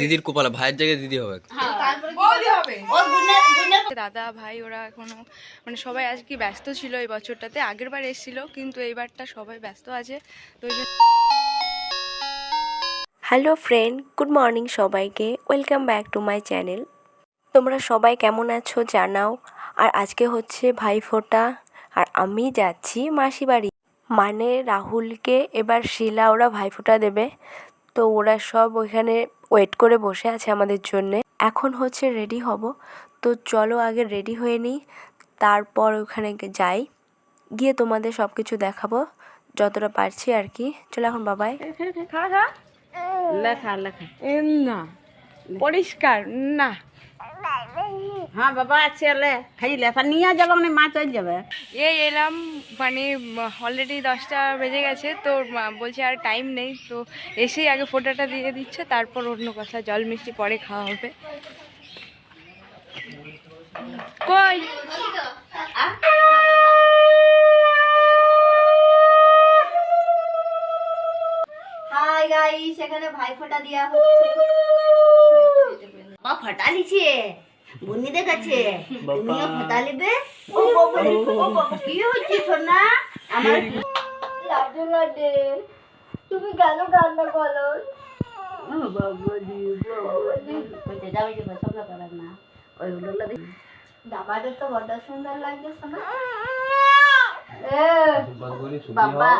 দিদির কপালে ভাইয়ের জায়গায় দিদি হবে। দাদা ভাই ওরা এখনও মানে সবাই আজ কি ব্যস্ত ছিল এই বছরটাতে? আগের বার এসেছিল কিন্তু এইবারটা সবাই ব্যস্ত আছে। তো হ্যালো ফ্রেন্ড গুড মর্নিং সবাইকে। Welcome back to my channel তোমরা সবাই কেমন আছো জানাও। আর আজকে হচ্ছে ভাইফোঁটা। আর আমি যাচ্ছি মাসি বাড়ি মানে রাহুলকে এবার শিলা ওরা ভাইফোঁটা দেবে। তো ওরা সব ওইখানে ওয়েট করে বসে আছে আমাদের জন্যে। এখন হচ্ছে রেডি হব। তো চলো আগে রেডি হয়ে নিই তারপর ওখানে যাই। গিয়ে তোমাদের সব কিছু দেখাবো যতটা পারছি আর কি। চলো এখন বাবাই লেখা লেখা। না। পরিষ্কার না। হ্যাঁ বাবা চলে খাই লেখা নিয়ে যাব মানে মা চলে যাবে। এই এলাম মানে অলরেডি দশটা বেজে গেছে তো বলছে আর টাইম নেই তো এসেই আগে ফোটাটা দিয়ে দিচ্ছে তারপর অন্য কথা জল মিষ্টি পরে খাওয়া হবে। কই? হাই গাইস এখানে ভাইফোঁটা দেওয়া হচ্ছে। মা ফটা লিছে বুনিদের কাছে। তুমিও ফটা লিবে ও বাবা ও বাবা, কি হচ্ছে সোনা? আমার তুমি কেন কান্না করো? দাবাদের তো বড় সুন্দর লাগছে সোনা। বাবা।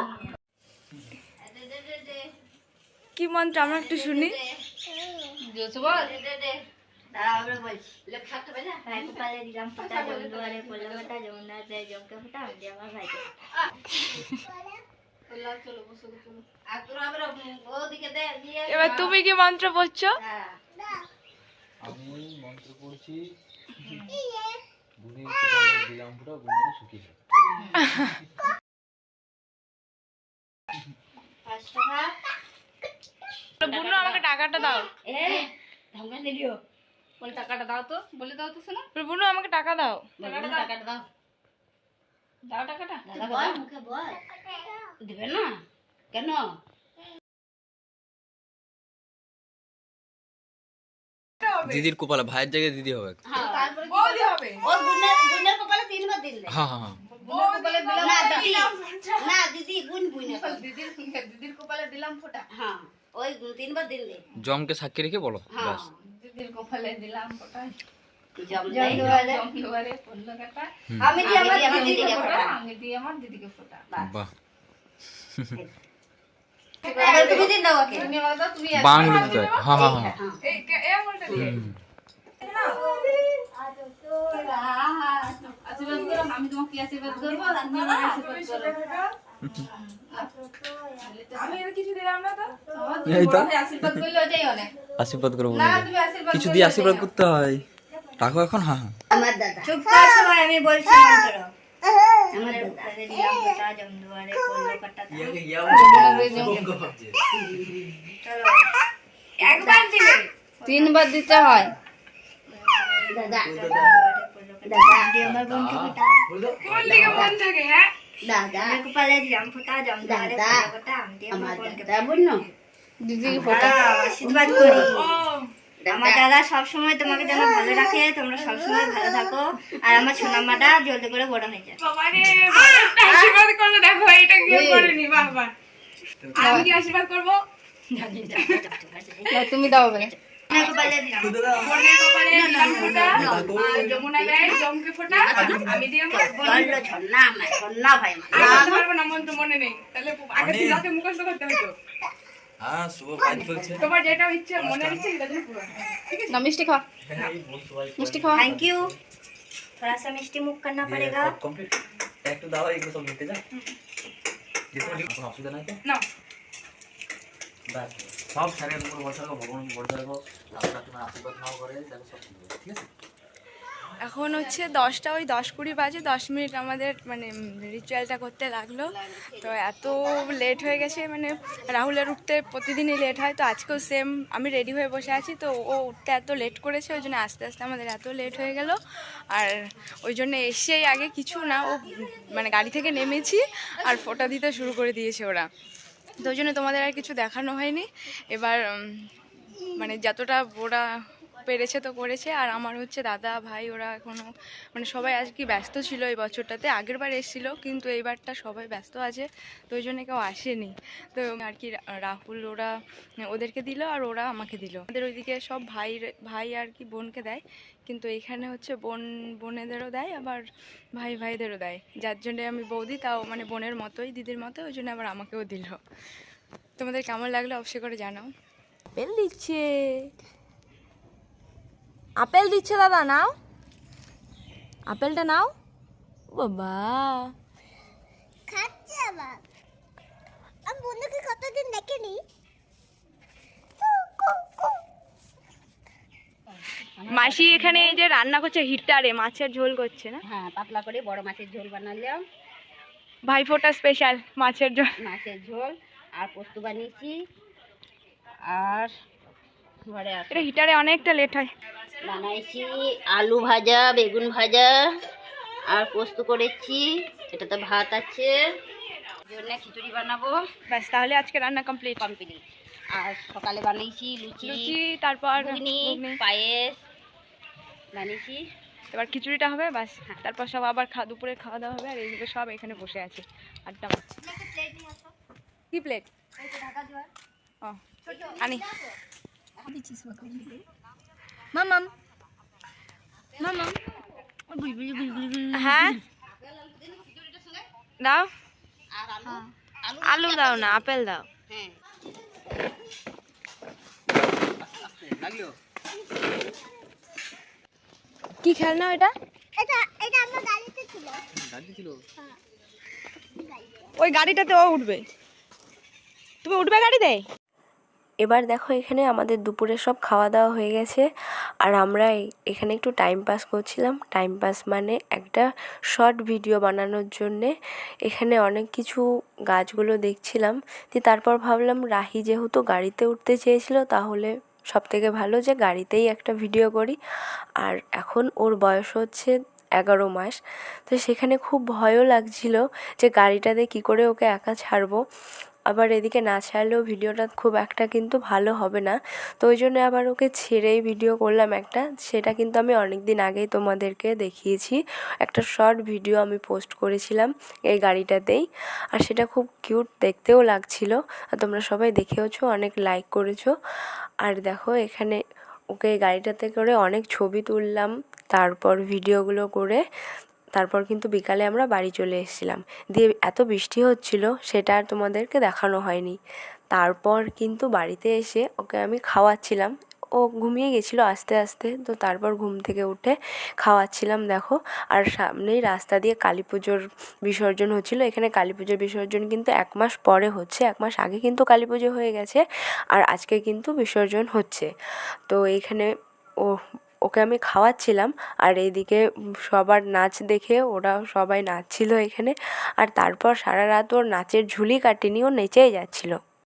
কি মন্ত্র? আমরা একটু শুনি। ভাইফোঁটালে এবার তুমি কি মন্ত্র বলছো আমি মন্ত্র পড়ছি দিলাম ফুটা শুকিয়ে বুনু আমাকে টাকাটা দাও টাকাটা দাও তো। বলে দাও তো শোনা বুনু আমাকে টাকা দাও। টাকাটা দাও। দাও। টাকাটা? বল মুখে বল। দিবে না? কেন? দিদির কপালে ভাইয়ের জায়গায় দিদি হবে। তিনবার হ্যাঁ। হ্যাঁ হ্যাঁ না দিদি না দিদি দিদির কপালে দিলাম ফোটা। হ্যাঁ ওই তিনবার দিলে। জমকে সাক্ষী রেখে বলো ব্যাস। দিদির কপালে দিলাম ফোটা জম দেয় দুয়ারে। দুয়ারে পড়ল কাটা আমি দি আমার দিদিকে ফোটা আমি দিই আমার দিদিকে ফোটা বাহ এবার তুমি দিন দাও ওকে তুমি বলো তুমি বাংলো দিতে হয় হ্যাঁ হ্যাঁ হ্যাঁ হুম। আশীর্বাদ করো আমি তোমাকে কি আশীর্বাদ করব তুমি আমাকে আশীর্বাদ করো এই তো আশীর্বাদ করলে ওটাই অনেক আশীর্বাদ করব না তুমি আশীর্বাদ কিছু দিয়ে আশীর্বাদ করতে হয় রাখো এখন হ্যাঁ হ্যাঁ আমার দাদা চুপ কর সবাই আমি বলছি আমার দাদা দিলাম ফোটা জম দুয়ারে পড়ল কাটা চলো একবার দিলে তিনবার দিতে হয় দাদা দাদা আমার বোনকে ফোটা কোন দিকে ফোন থাকে হ্যাঁ দাদা ফোটা জম আমার দাদা বোন দিদিকে ফোটা আশীর্বাদ করি আমার দাদা সব তোমাকে যেন ভালো রাখে তোমরা সব সময় ভালো থাকো আর আমার সোনামাটা জলদি করে বড় হয়ে যায় আশীর্বাদ করল দেখো এটা কি করেনি বাহ বাহ আমি কি আশীর্বাদ করব তুমি দাও বে কপালে দিলাম বোনের কপালে দিলাম ফোঁটা আর যমুনা দেয় জমকে ফোঁটা আমি দিয়ে আমার বললো ছন্না আমার ছন্না ভাই আমার। আমি বলতে পারবো না মন্ত্র মনে নেই তাহলে আগে দিদাকে মুখস্থ করতে হতো হ্যাঁ শুভ ভাই বলছে তোমার যেটা ইচ্ছে মনে ইচ্ছে সেটা তুমি পূরণ করো। না মিষ্টি খাও মিষ্টি খাও थैंक यू थोड़ा सा मिष्टी मुख करना पड़ेगा কমপ্লিট একটু দাও এগুলো সব নিতে যা যেতে কোনো অসুবিধা নাই তো নাও ব্যাস সব ভরসা ভরসা তোমার আশীর্বাদ করে সব ঠিক আছে? এখন হচ্ছে দশটা, ওই দশ কুড়ি বাজে, দশ মিনিট আমাদের মানে রিচুয়ালটা করতে লাগল। তো এত লেট হয়ে গেছে মানে রাহুলের উঠতে প্রতিদিনই লেট হয়, তো আজকেও সেম আমি রেডি হয়ে বসে আছি, তো ও উঠতে এত লেট করেছে, ওই জন্য আস্তে আস্তে আমাদের এত লেট হয়ে গেল। আর ওই জন্য এসেই আগে কিছু না, ও মানে গাড়ি থেকে নেমেছি, আর ফোটা দিতে শুরু করে দিয়েছে ওরা। তো জন্য তোমাদের আর কিছু দেখানো হয়নি। এবার মানে যতটা ওরা পেরেছে তো করেছে। আর আমার হচ্ছে দাদা, ভাই, ওরা এখনও মানে সবাই আর কি ব্যস্ত ছিল এই বছরটাতে? আগের বার এসেছিল, কিন্তু এইবারটা সবাই ব্যস্ত আছে, তো ওই জন্য কেউ আসেনি। তো আর কি রাহুল ওরা ওদেরকে দিল আর ওরা আমাকে দিল। আমাদের ওইদিকে সব ভাই ভাই আর কি বোনকে দেয়, কিন্তু এখানে হচ্ছে বোন, বোনেদেরও দেয়, আবার ভাই, ভাইদেরও দেয়। যার জন্যে আমি বৌদি, তাও মানে বোনের মতোই, দিদির মতো ওই জন্য আবার আমাকেও দিল। তোমাদের কেমন লাগল অবশ্যই করে জানাও। আপেল দিচ্ছে। আপেল দিচ্ছে দাদা নাও। আপেলটা নাও। বাবা। খাচ্ছে আবার। আমি বন্ধুকে কতদিন দেখেনি। মাসি এখানে এই যে রান্না করছে হিটারে মাছের ঝোল করছে না? হ্যাঁ পাতলা করে বড় মাছের ঝোল বানালাম ভাইফোঁটা স্পেশাল মাছের ঝোল। মাছের ঝোল আর পোস্ত বানিয়েছি। আর এটা হিটারে অনেকটা লেট হয়। বানাইছি আলু ভাজা বেগুন ভাজা আর পোস্ত করেছি। এটাতে ভাত আছে। জন্য খিচুড়ি বানাবো। ব্যাস তাহলে আজকে রান্না কমপ্লিট কমপ্লিট আর সকালে বানিয়েছি লুচি লুচি তারপর। পায়েস বানিয়েছি এবার খিচুড়িটা হবে ব্যাস। তারপর সব আবার খা দুপুরে খাওয়া দাওয়া হবে আর এইদিকে সব এখানে বসে আছে। আড্ডা কি প্লেট ও আনি। মামাম। মামাম। হ্যাঁ? দাও। আর আলু দাও না আপেল দাও। হ্যাঁ কি খেলনা এটা এটা এটা আমার গাড়িতে ছিল। ওই গাড়িটাতে ও উঠবে। তুমি উঠবে গাড়িতে? এবার দেখো এখানে আমাদের দুপুরে সব খাওয়া দাওয়া হয়ে গেছে। আর আমরা এখানে একটু টাইম পাস করছিলাম। টাইম পাস মানে একটা শর্ট ভিডিও বানানোর জন্যে এখানে অনেক কিছু গাছগুলো দেখছিলাম। দিয়ে তারপর ভাবলাম রাহি যেহেতু গাড়িতে উঠতে চেয়েছিল, তাহলে সব থেকে ভালো যে গাড়িতেই একটা ভিডিও করি। আর এখন ওর বয়স হচ্ছে এগারো মাস। তো সেখানে খুব ভয়ও লাগছিল যে গাড়িটাতে কী করে ওকে একা ছাড়বো। আবার এদিকে না ছাড়লেও ভিডিওটা খুব একটা কিন্তু ভালো হবে না। তো ওই জন্য আবার ওকে ছেড়েই ভিডিও করলাম একটা। সেটা কিন্তু আমি অনেক দিন আগেই তোমাদেরকে দেখিয়েছি। একটা শর্ট ভিডিও আমি পোস্ট করেছিলাম এই গাড়িটাতেই। আর সেটা খুব কিউট দেখতেও লাগছিল। আর তোমরা সবাই দেখেওছো, অনেক লাইক করেছ। আর দেখো এখানে ওকে গাড়িটাতে করে অনেক ছবি তুললাম, তারপর ভিডিওগুলো করে। তারপর কিন্তু বিকালে আমরা বাড়ি চলে এসেছিলাম। দিয়ে এত বৃষ্টি হচ্ছিল, সেটা আর তোমাদেরকে দেখানো হয়নি। তারপর কিন্তু বাড়িতে এসে ওকে আমি খাওয়াচ্ছিলাম। ও ঘুমিয়ে গেছিল আস্তে আস্তে, তো তারপর ঘুম থেকে উঠে খাওয়াচ্ছিলাম, দেখো। আর সামনেই রাস্তা দিয়ে কালী পুজোর বিসর্জন হচ্ছিল। এখানে কালী পুজোর বিসর্জন কিন্তু এক মাস পরে হচ্ছে, এক মাস আগে কিন্তু কালী পুজো হয়ে গেছে। আর আজকে কিন্তু বিসর্জন হচ্ছে। তো এইখানে ও ওকে আমি খাওয়াচ্ছিলাম। আর এদিকে সবার নাচ দেখে ওরা সবাই নাচছিল এখানে। আর তারপর সারা রাত ওর নাচের ঝুলি কাটেনি, ও নেচেই যাচ্ছিল।